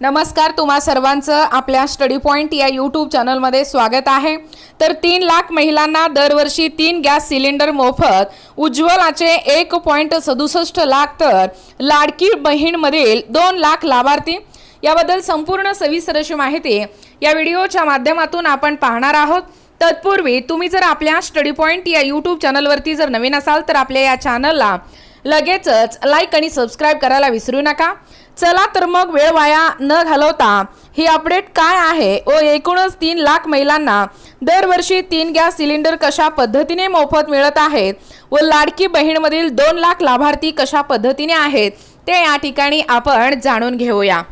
नमस्कार तुम्हा सर्वांचं आपल्या स्टडी पॉईंट या यूट्यूब चॅनलमध्ये स्वागत आहे. तर तीन लाख महिलांना दरवर्षी तीन गॅस सिलेंडर मोफत उज्ज्वलाचे एक पॉईंट सदुसष्ट लाख तर लाडकी बहीणमधील दोन लाख लाभार्थी. याबद्दल संपूर्ण सविस्तर अशी माहिती या व्हिडिओच्या माध्यमातून आपण पाहणार आहोत. तत्पूर्वी तुम्ही जर आपल्या स्टडी पॉईंट या यूट्यूब चॅनलवरती जर नवीन असाल तर आपल्या या चॅनलला लगेचच लाईक आणि सबस्क्राईब करायला विसरू नका. चला तर मग वेळ वाया न घालवता ही अपडेट काय आहे? व एकूणच तीन लाख महिलांना दरवर्षी तीन गॅस सिलेंडर कशा पद्धतीने मोफत मिळत आहेत व लाडकी बहीणमधील दोन लाख लाभार्थी कशा पद्धतीने आहेत ते या ठिकाणी आपण जाणून घेऊया.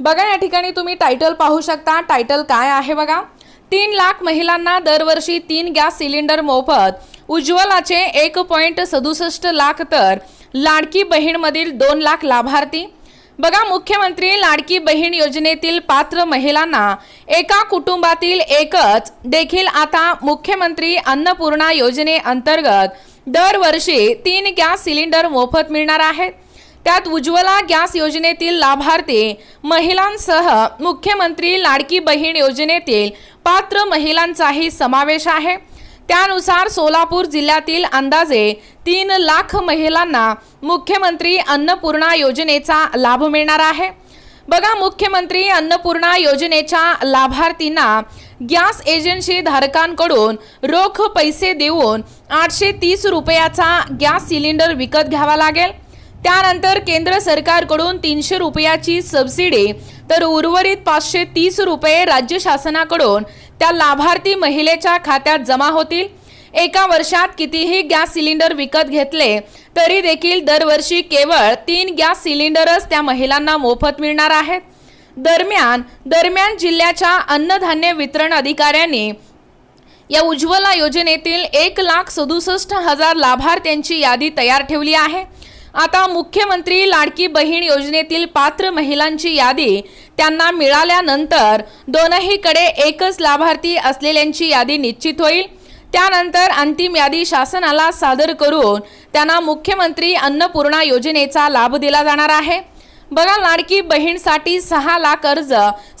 बघा या ठिकाणी तुम्ही टायटल पाहू शकता. टायटल काय आहे बघा? तीन लाख महिलांना दरवर्षी तीन गॅस सिलेंडर मोफत. उज्ज्वलाचे एक पॉईंट सदुसष्ट लाख तर लाडकी बहीणमधील दोन लाख लाभार्थी. बघा मुख्यमंत्री लाडकी बहीण योजनेतील पात्र महिलांना एका कुटुंबातील एकच. देखील आता मुख्यमंत्री अन्नपूर्णा योजनेअंतर्गत दरवर्षी तीन गॅस सिलेंडर मोफत मिळणार आहेत. त्यात उज्ज्वला गॅस योजनेतील लाभार्थी महिलांसह मुख्यमंत्री लाडकी बहीण योजनेतील पात्र महिलांचाही समावेश आहे. त्यानुसार सोलापूर जिल्ह्यातील अंदाजे तीन लाख महिलांना मुख्यमंत्री अन्नपूर्णा योजनेचा लाभ मिळणार आहे. बघा मुख्यमंत्री अन्नपूर्णा योजनेच्या लाभार्थींना गॅस एजन्सी धारकांकडून रोख पैसे देऊन आठशे तीस रुपयाचा गॅस सिलेंडर विकत घ्यावा लागेल. त्यानंतर केंद्र सरकारकडून तीनशे रुपयाची सबसिडी तर उर्वरित पाचशे तीस रुपये राज्य शासनाकडून त्या लाभार्थी महिलेच्या खात्यात जमा होतील. एका वर्षात कितीही गॅस सिलेंडर विकत घेतले तरी देखील दरवर्षी केवळ तीन गॅस सिलेंडरच त्या महिलांना मोफत मिळणार आहेत. दरम्यान दरम्यान जिल्ह्याच्या अन्नधान्य वितरण अधिकाऱ्यांनी या उज्ज्वला योजनेतील एक लाख सदुसष्ट हजार लाभार्थ्यांची यादी तयार ठेवली आहे. आता मुख्यमंत्री लाडकी बहीण योजनेतील पात्र महिलांची यादी त्यांना मिळाल्यानंतर दोनहीकडे एकच लाभार्थी असलेल्यांची यादी निश्चित होईल. त्यानंतर अंतिम यादी शासनाला सादर करून त्यांना मुख्यमंत्री अन्नपूर्णा योजनेचा लाभ दिला जाणार आहे. बघा लाडकी बहीणसाठी सहा लाख अर्ज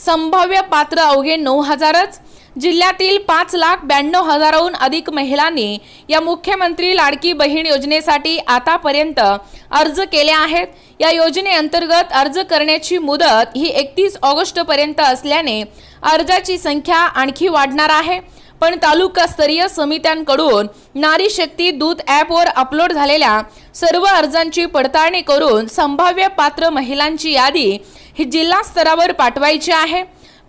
संभाव्य पात्र अवघे नऊ हजारच जिल्ह्यातील पाच लाख ब्याण्णव हजाराहून अधिक महिलांनी या मुख्यमंत्री लाडकी बहीण योजनेसाठी आतापर्यंत अर्ज केले आहेत. या योजनेअंतर्गत अर्ज करण्याची मुदत ही एकतीस ऑगस्टपर्यंत असल्याने अर्जाची संख्या आणखी वाढणार आहे. पण तालुकास्तरीय समित्यांकडून नारी शक्ती दूत ॲपवर अपलोड झालेल्या सर्व अर्जांची पडताळणी करून संभाव्य पात्र महिलांची यादी ही जिल्हा स्तरावर पाठवायची आहे.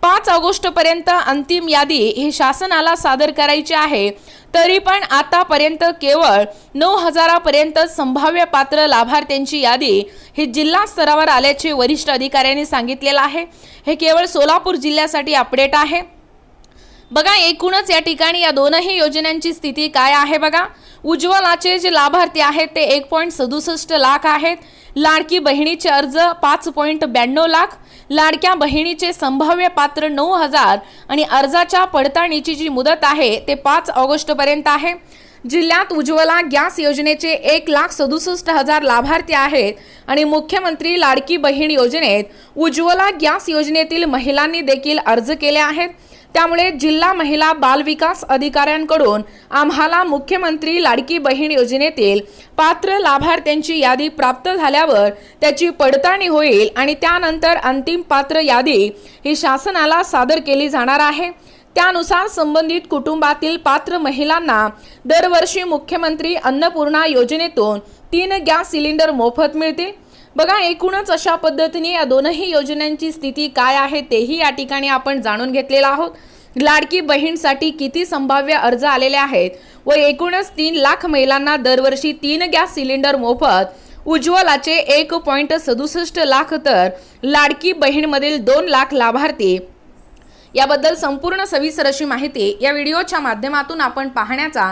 पाच ऑगस्टपर्यंत अंतिम यादी ही शासनाला सादर करायची आहे. तरी पण आतापर्यंत केवळ नऊ हजारापर्यंत संभाव्य पात्र लाभार्थ्यांची यादी ही जिल्हा स्तरावर आल्याचे वरिष्ठ अधिकाऱ्यांनी सांगितलेलं आहे. हे केवळ सोलापूर जिल्ह्यासाठी अपडेट आहे. बघा एकूणच या ठिकाणी या दोनही योजनांची स्थिती काय आहे बघा. उज्ज्वलाचे जे लाभार्थी आहेत ते एक पॉईंट सदुसष्ट लाख आहेत. लाडकी बहिणीचे अर्ज पाच पॉईंट ब्याण्णव लाख. लाडक्या बहिणीचे संभाव्य पात्र नऊ हजार आणि अर्जाच्या पडताळणीची जी मुदत आहे ते पाच ऑगस्टपर्यंत आहे. जिल्ह्यात उज्ज्वला गॅस योजनेचे एक लाख सदुसष्ट हजार लाभार्थी आहेत आणि मुख्यमंत्री लाडकी बहीण योजनेत उज्ज्वला गॅस योजनेतील महिलांनी देखील अर्ज केले आहेत. त्यामुळे जिल्हा महिला बालविकास अधिकाऱ्यांकडून आम्हाला मुख्यमंत्री लाडकी बहीण योजनेतील पात्र लाभार्थ्यांची यादी प्राप्त झाल्यावर त्याची पडताळणी होईल आणि त्यानंतर अंतिम पात्र यादी ही शासनाला सादर केली जाणार आहे. त्यानुसार संबंधित कुटुंबातील पात्र महिलांना दरवर्षी मुख्यमंत्री अन्नपूर्णा योजनेतून तीन गॅस सिलेंडर मोफत मिळतील. बघा एकूणच अशा पद्धतीने या दोनही योजनांची स्थिती काय आहे तेही या ठिकाणी आपण जाणून घेतलेलं आहोत. लाडकी बहीणसाठी किती संभाव्य अर्ज आलेले आहेत व एकूणच तीन लाख महिलांना दरवर्षी तीन गॅस सिलेंडर मोफत उज्ज्वलाचे एक पॉईंट सदुसष्ट लाख तर लाडकी बहीणमधील दोन लाख लाभार्थी. याबद्दल संपूर्ण सविस्तर अशी माहिती या व्हिडिओच्या माध्यमातून आपण पाहण्याचा